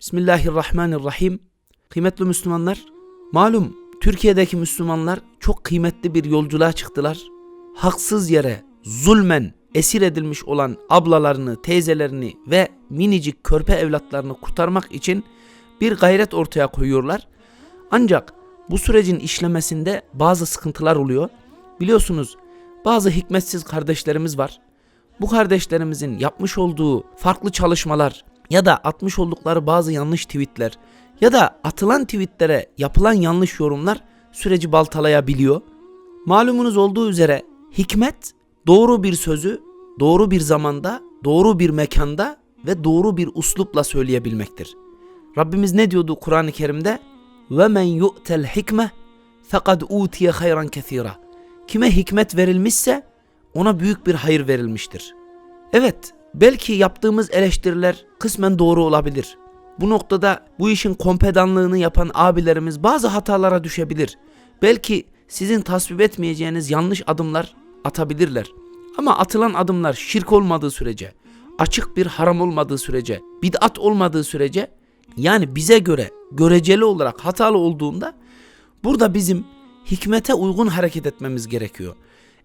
Bismillahirrahmanirrahim. Kıymetli Müslümanlar, malum Türkiye'deki Müslümanlar çok kıymetli bir yolculuğa çıktılar. Haksız yere zulmen esir edilmiş olan ablalarını, teyzelerini ve minicik körpe evlatlarını kurtarmak için bir gayret ortaya koyuyorlar. Ancak bu sürecin işlemesinde bazı sıkıntılar oluyor. Biliyorsunuz bazı hikmetsiz kardeşlerimiz var. Bu kardeşlerimizin yapmış olduğu farklı çalışmalar ya da atmış oldukları bazı yanlış tweetler ya da atılan tweetlere yapılan yanlış yorumlar süreci baltalayabiliyor. Malumunuz olduğu üzere hikmet doğru bir sözü doğru bir zamanda, doğru bir mekanda ve doğru bir uslupla söyleyebilmektir. Rabbimiz ne diyordu Kur'an-ı Kerim'de? Ve men yu'tel hikme fekad utiye hayran kesira. Kime hikmet verilmişse ona büyük bir hayır verilmiştir. Evet, belki yaptığımız eleştiriler kısmen doğru olabilir. Bu noktada bu işin kompedanlığını yapan abilerimiz bazı hatalara düşebilir. Belki sizin tasvip etmeyeceğiniz yanlış adımlar atabilirler. Ama atılan adımlar şirk olmadığı sürece, açık bir haram olmadığı sürece, bid'at olmadığı sürece yani bize göre göreceli olarak hatalı olduğunda burada bizim hikmete uygun hareket etmemiz gerekiyor.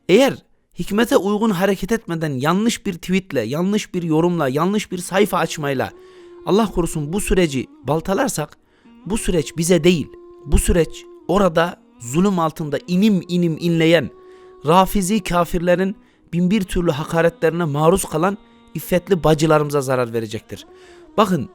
Eğer hikmete uygun hareket etmeden yanlış bir tweetle, yanlış bir yorumla, yanlış bir sayfa açmayla Allah korusun bu süreci baltalarsak bu süreç bize değil. Bu süreç orada zulüm altında inim inim inleyen rafizi kafirlerin binbir türlü hakaretlerine maruz kalan iffetli bacılarımıza zarar verecektir. Bakın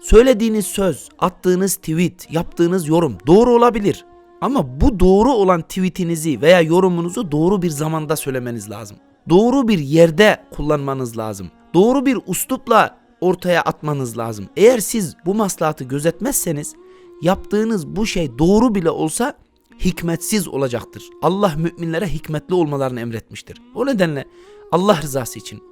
söylediğiniz söz, attığınız tweet, yaptığınız yorum doğru olabilir. Ama bu doğru olan tweetinizi veya yorumunuzu doğru bir zamanda söylemeniz lazım. Doğru bir yerde kullanmanız lazım. Doğru bir uslupla ortaya atmanız lazım. Eğer siz bu maslahatı gözetmezseniz yaptığınız bu şey doğru bile olsa hikmetsiz olacaktır. Allah müminlere hikmetli olmalarını emretmiştir. O nedenle Allah rızası için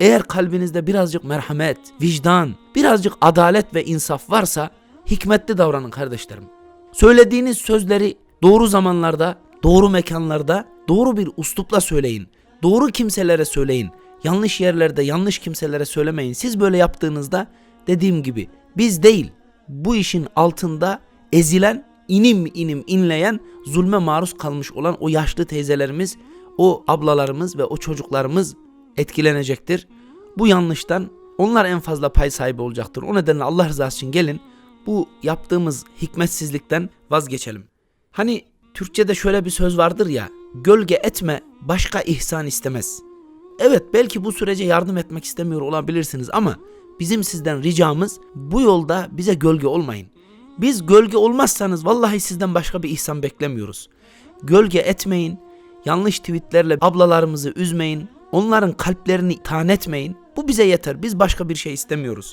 eğer kalbinizde birazcık merhamet, vicdan, birazcık adalet ve insaf varsa hikmetli davranın kardeşlerim. Söylediğiniz sözleri doğru zamanlarda, doğru mekanlarda, doğru bir uslupla söyleyin. Doğru kimselere söyleyin. Yanlış yerlerde, yanlış kimselere söylemeyin. Siz böyle yaptığınızda dediğim gibi biz değil, bu işin altında ezilen, inim inim inleyen, zulme maruz kalmış olan o yaşlı teyzelerimiz, o ablalarımız ve o çocuklarımız etkilenecektir. Bu yanlıştan onlar en fazla pay sahibi olacaktır. O nedenle Allah rızası için gelin bu yaptığımız hikmetsizlikten vazgeçelim. Hani Türkçe'de şöyle bir söz vardır ya, gölge etme başka ihsan istemez. Evet belki bu sürece yardım etmek istemiyor olabilirsiniz ama bizim sizden ricamız bu yolda bize gölge olmayın. Biz gölge olmazsanız vallahi sizden başka bir ihsan beklemiyoruz. Gölge etmeyin, yanlış tweetlerle ablalarımızı üzmeyin, onların kalplerini tan etmeyin. Bu bize yeter. Biz başka bir şey istemiyoruz.